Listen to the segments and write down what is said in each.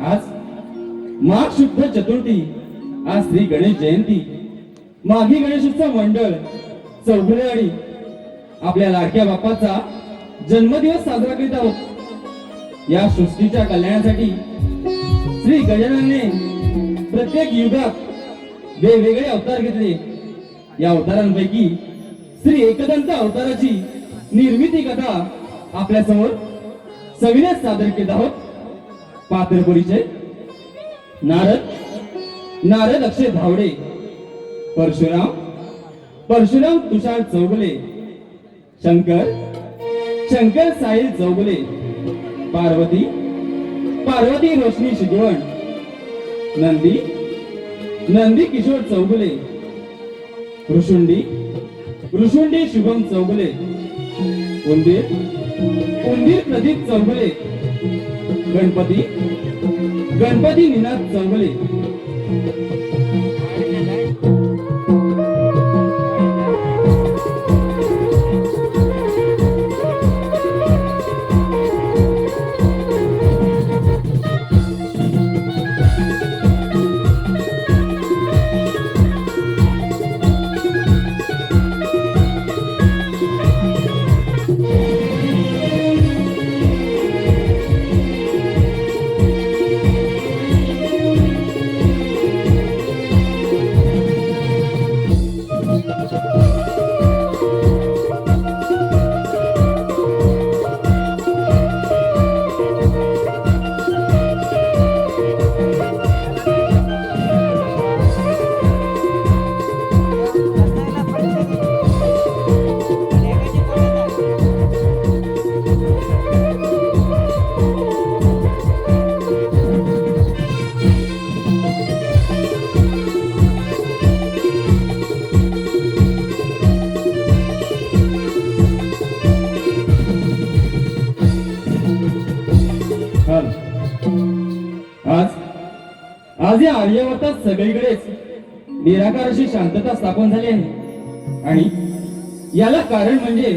आज माघ शुद्ध चतुर्थी आज श्री गणेश जयंती. माघी गणेशोत्सव मंडळ चौघुलेवाडी आपल्या लाडक्या बाप्पाचा जन्मदिवस साजरा करीत आहोत. या सृष्टीच्या कल्याणासाठी श्री गजानने प्रत्येक युगात वेगवेगळे अवतार घेतले. या अवतारांपैकी श्री एकदंत अवताराची निर्मिती कथा आपल्यासमोर सविनय सादर केत आहोत. पात्र परिचय नारद. नारद अक्षय धावडे. परशुराम. परशुराम तुषार चौगले. शंकर. शंकर साहिल चौगुले. पार्वती. पार्वती रोशनी शिगवण नंदी. नंदी किशोर चौगुले. ऋषुंडी. ऋषुंडी शुभम चौगले. उंदीर. उंदीर प्रदीप चौगले. गणपती? गणपती निनाद चौगुले. आज सगळीकडेच. निराकार अशी शांतता स्थापन झाली आहे. आणि याला कारण म्हणजे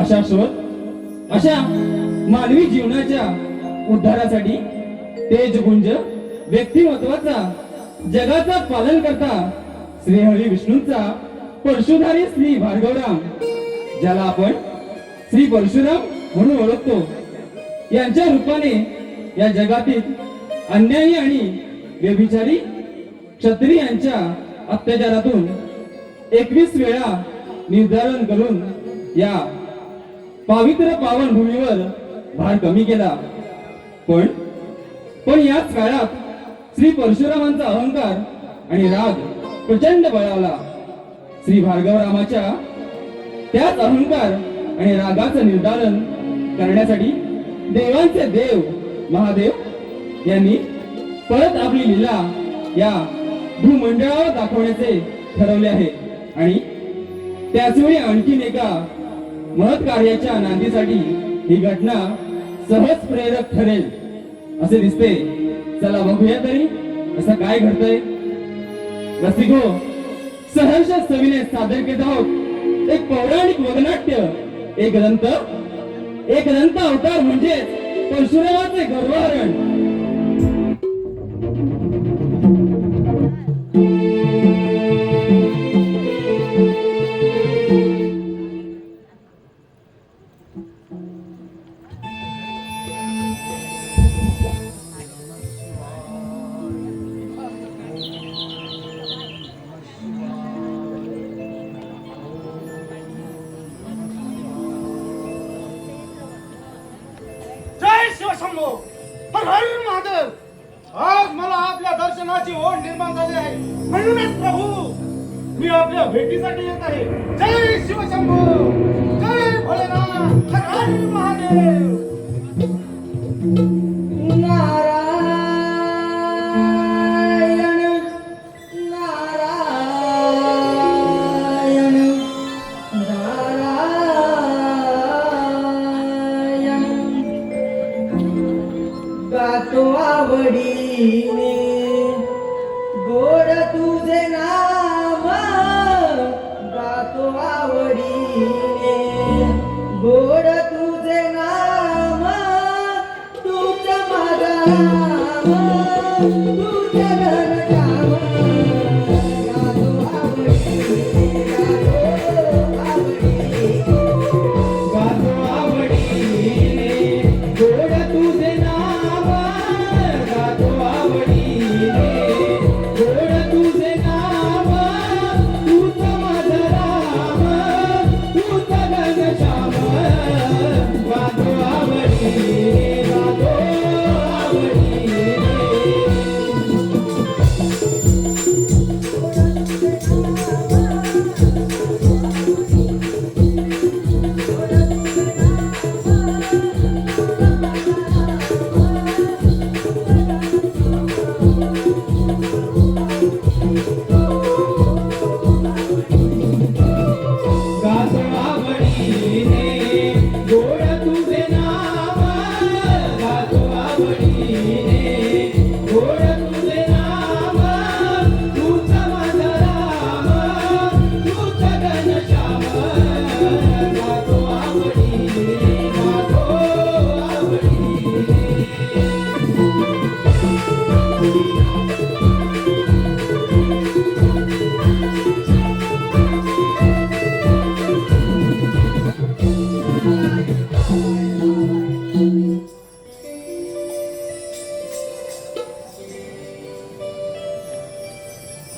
अशा शोध अशा मानवी जीवनाच्या उद्धारासाठी तेजगुंज व्यक्तिमत्वाचा जगाचा पालन करता श्री हरी विष्णूंचा परशुधारी श्री भार्गवराम ज्याला आपण श्री परशुराम म्हणून ओळखतो. यांच्या रूपाने या जगातील अन्यायी आणि व्यभिचारी क्षत्रियांच्या अत्याचारातून एकवीस वेळा निर्धारण करून या पावित्र पावन भूमीवर भार कमी केला. पण पण याच काळात श्री परशुरामांचा अहंकार आणि राग प्रचंड बळावला. श्री भार्गवरामाच्या त्याच अहंकार आणि रागाचं निर्धारण करण्यासाठी देवांचे देव महादेव यांनी परत आपली लीला या भूमंडळावर दाखवण्याचे ठरवले आहे. आणि त्याचवेळी आणखीन एका महत् कार्याच्या नांदीसाठी ही घटना सहज प्रेरक ठरेल असे दिसते. चला बघूया तरी असं काय घडतंय. रसिको सहर्ष सविने सादर केत आहोत. एक पौराणिक वगनाट्य एक दंत एक दंत अवतार म्हणजेच परशुरामाचे गर्वहरण. जय शिवशंभो हर हर महादेव आज मला आपल्या दर्शनाची ओढ निर्माण झाली आहे. म्हणूनच प्रभू मी आपल्या भेटीसाठी येत आहे. जय शिवशंभो! जय भोलेनाथ! हर हर महादेव! आवडीने. गोड तुझे नाव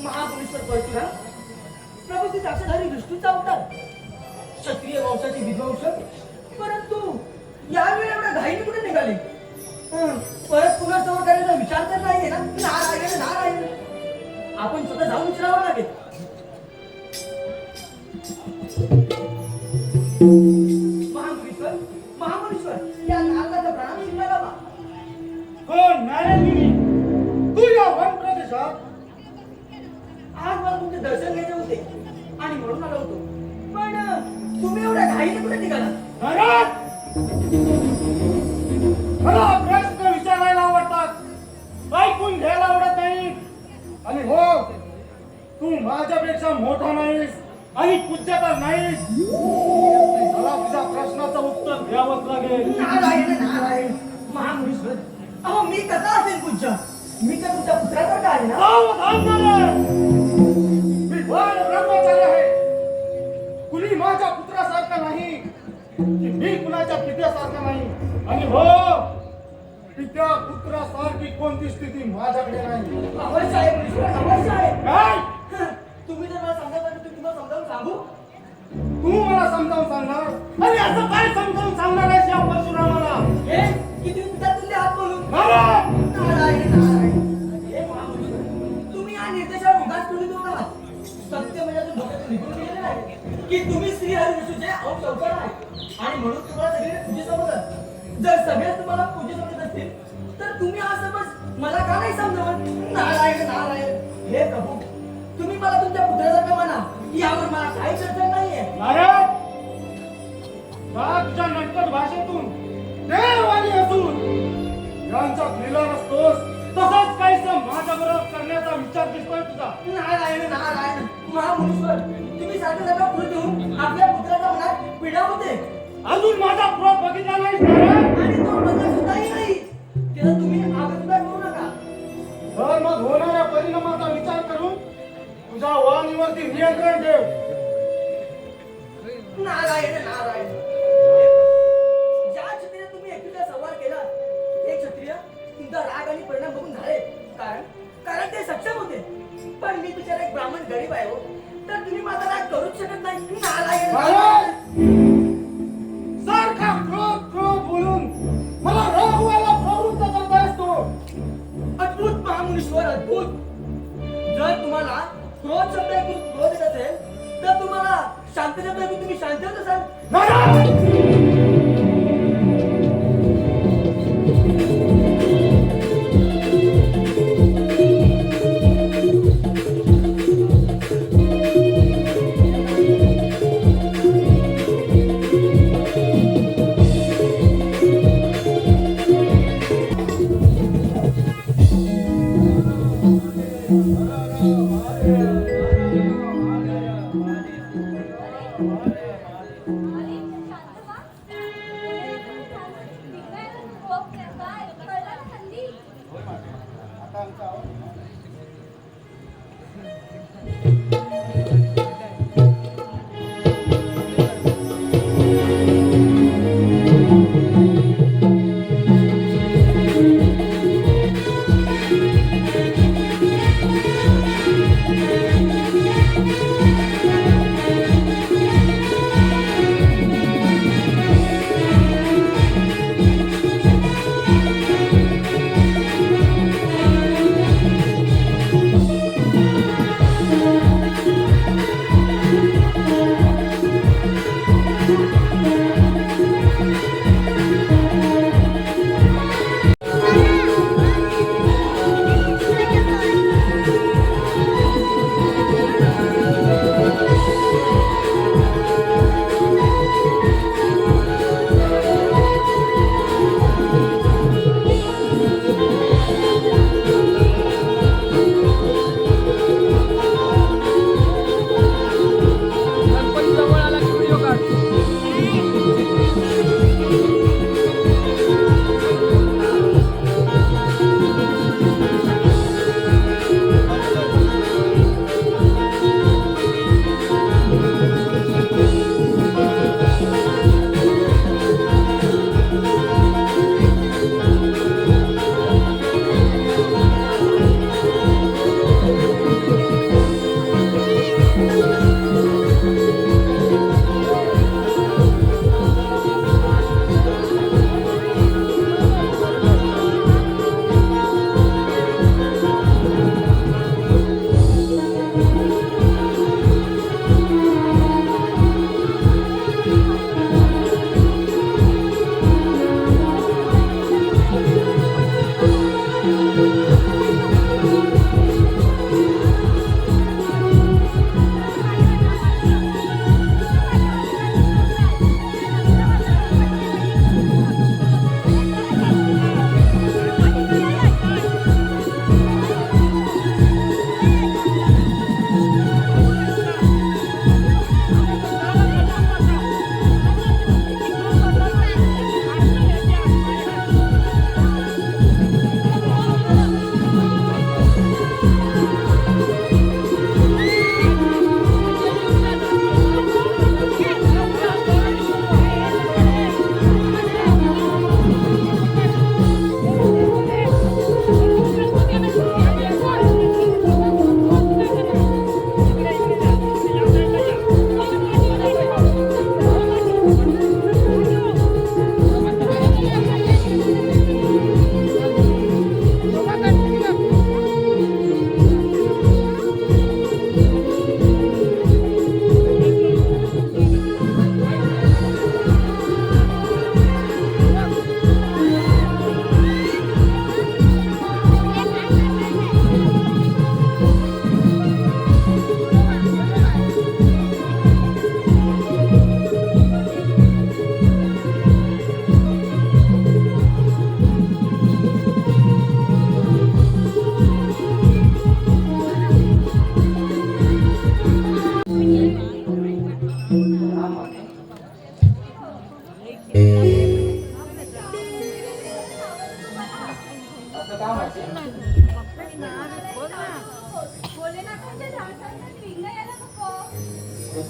महाबळेश्वर परशुराम प्रभू श्री विष्णूचा अवतार क्षत्रिय वंशाचे विध्वंसक परंतु यावेळी एवढ्या घाईने कुठे निघाले? परत पुन्हा समोर करायचा विचार तर नाहीये ना? नारायण नारायण आपण स्वतः जाऊन विचारावं लागेल. मला प्रश्न विचारायला आवडतात ऐकून घ्यायला आवडत नाही आणि हो तू माझ्यापेक्षा मोठा नाहीस आणि पूज्यता नाहीस मला तुझ्या प्रश्नाचं उत्तर द्यावंच लागेल नारायण नारायण. महामुनीश्वर. अहो मी कसा असेल पूज्य? मी तर तुमच्या पुत्रासारखा आहे ना? मी कुणाच्या पित्यासारखा नाही. आणि हो पित्या पुत्रासारखी कोणती स्थिती माझ्याकडे नाही. आहे अवश्य आहे काय? तुम्ही जर मला समजावं तर तुम्ही मला समजावून सांगू. तू मला समजावून सांगणार? आणि असं काय समजावून सांगणार आहेस या परशुरामाला? हे की तुम्ही पिता तुल्य हात बोलून हे तुम्ही या निर्देशावर उगाच टोली देऊ सत्य म्हणजे अजून डोक्यातून निघून गेलेलं आहे. की तुम्ही श्री हरी विष्णूचे अंश अवतार आहे. आणि म्हणून तुम्हाला सगळे पूजे समजतात जर सगळेच तुम्हाला पूजे समजत असतील तर तुम्ही हा समज मला का नाही समजवत? नारायण नारायण हे प्रभू तुम्ही मला तुमच्या पुत्रासारखं म्हणा यावर मला काहीच अडचण नाहीये. नारायण! तुझ्या नटकट भाषेतून देव आणि असून यांच्यात लिहिला नसतोस तसाच काहीसा माझ्या बरोबर करण्याचा विचार दिसतोय तुझा. नारायण नारायण महामुनीश्वर तुम्ही सारखं सारखं पुढे देऊन आपल्या पुत्राच्या मनात पीडा होते. अजून माझा प्रोप बघितला नाही आणि तो बदला सुद्धाही नाही. त्याला तुम्ही आगमन करू नका. तर मग होणाऱ्या परिणामाचा विचार करून तुझ्या वाणीवरती नियंत्रण ठेव. नारायण नारायण.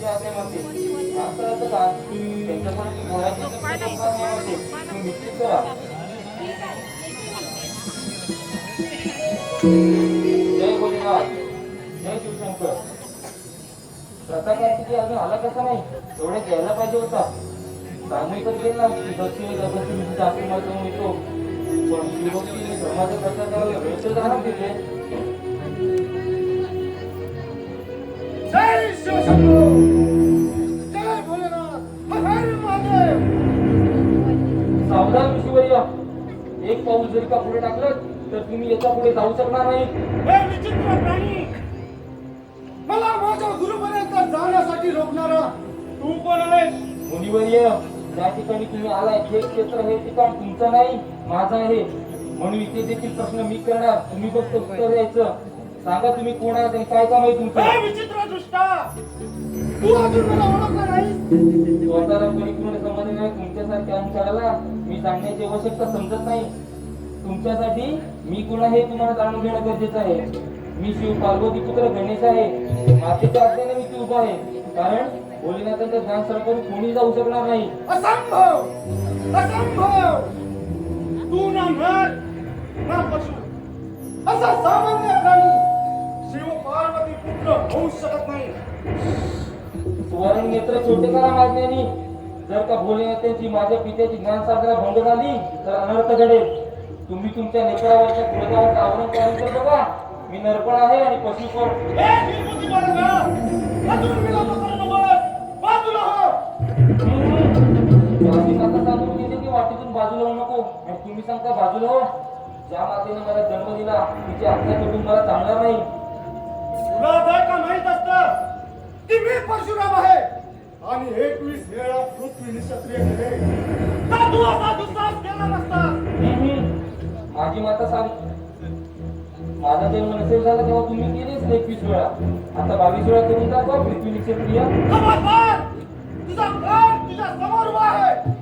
त्याचे असे म्हणते निश्चित करा जय जय शिवशंकर! अजून आला कसा नाही एवढे घ्यायला पाहिजे होता सांगू गेल ना येतो पण शिवभक्तीने धर्माचा प्रचार करायला वेळ तर तिथे जरी का पुढे टाकलं तर तुम्ही याच्यापुढे जाऊ शकणार नाही. मला माझ्या गुरुपर्यंत जाण्यासाठी रोखणारा तू कोण आहेस? मुनिवर्य ज्या ठिकाणी तुम्ही आलाय हे क्षेत्र हे ठिकाण तुमचं नाही माझं आहे. म्हणून इथे देखील प्रश्न मी करणार. तुम्ही फक्त उत्तर द्यायचं. सांगा तुम्ही कोण आहात आणि काय काम आहे तुमचं? विचित्र दृष्टा! तू अजून मला ओळखला नाही स्वतःला परिपूर्ण नाही तुमच्यासारख्या अंशाला मी सांगण्याची आवश्यकता समजत नाही. तुमच्यासाठी मी कोण आहे हे तुम्हाला जाणून घेणं गरजेचं आहे. मी शिव पार्वती पुत्र गणेश आहे. मातेच्या आज्ञेने मी इथे उभा आहे. कारण भोलेनाथांच्या ध्यान करून कोणी जाऊ शकणार नाही. असंभव! असंभव! तू ना नर ना पशु. असा सामान्य प्राणी शिव पार्वती पुत्र होऊ शकत नाही. सुवर्ण नेत्र छोटे करा माज्ञानी जर का भोलेनाथांची माझ्या पित्याची ज्ञान साधना भंग झाली तर अनर्थ घडेल. तुम्ही तुमच्या नेत्रावरच्या कुलगावाचं आवरण काढून बघा. मी नरपण आहे आणि पशु पण निर्बुद्धी बालका अजून विलंब करू नकोस बाजूला माझी माता सांगून गेली की वाटेतून बाजूला होऊ नको. आणि तुम्ही सांगता बाजूला हो. ज्या मातेने मला जन्म दिला तिची आज्ञा करून मला चालणार नाही. तुला का माहीत असत? की मी परशुराम आहे. आणि एकवीस वेळा पृथ्वी क्षत्रिय केले दुस्साहस केला नसता. माझी माता सांग माझा जन्म नसेल झाला तेव्हा तुम्ही केलेच एकवीस वेळा. आता बावीस वेळा करून दाखवा पृथ्वी निक्षेप क्रिया तुझा तुझ्या समोर उभा आहे.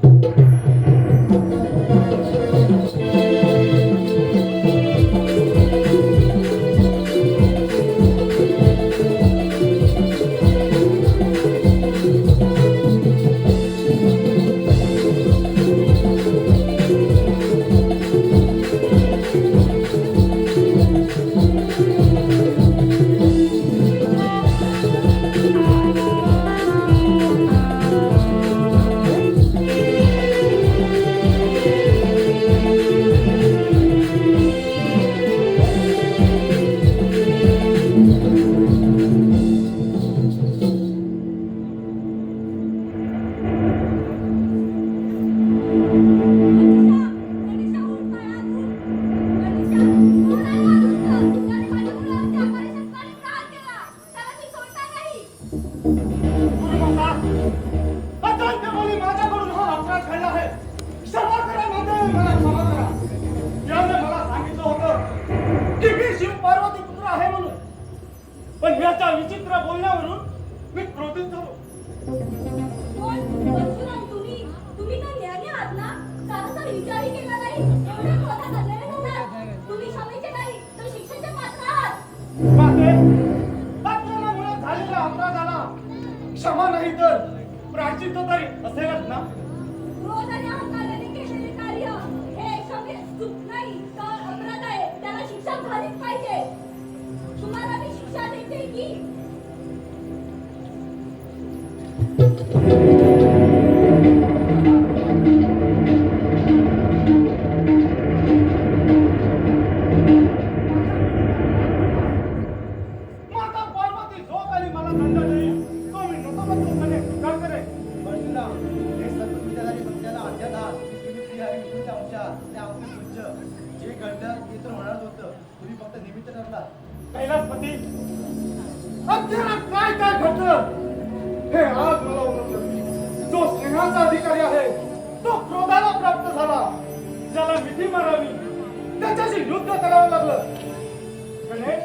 पण याच्या विचित्र बोलण्यावरून मी क्रोधित झालो. कोण परशुराम तुम्ही तुम्ही तर ज्ञानी आहात ना? साधाचा विचारही केला नाही. एवढ्या क्रोधात आलेले नव्हता तुम्ही क्षमेचे नाही तर शिक्षेचे पात्र आहात. माते अज्ञानामुळे झालेल्या अपराधाला क्षमा नाही तर प्राचित्त तरी असेलच ना? अहंकाराने युद्ध करावं लागलं. गणेश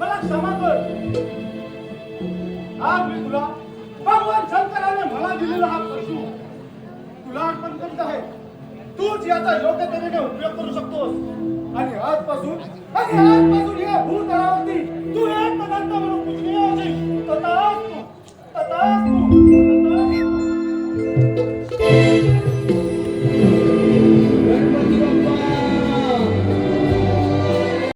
मला क्षमा कर. आज मी तुला भगवान शंकराने मला दिलेला हा पशु. तुला अर्पण करत आहे. तूच याचा योग्य तऱ्हेने उपयोग करू शकतोस. आणि आजपासून आणि आजपासून या भूतळावरती तू एक पदार्थ म्हणून तथा होशील तथास्तु तू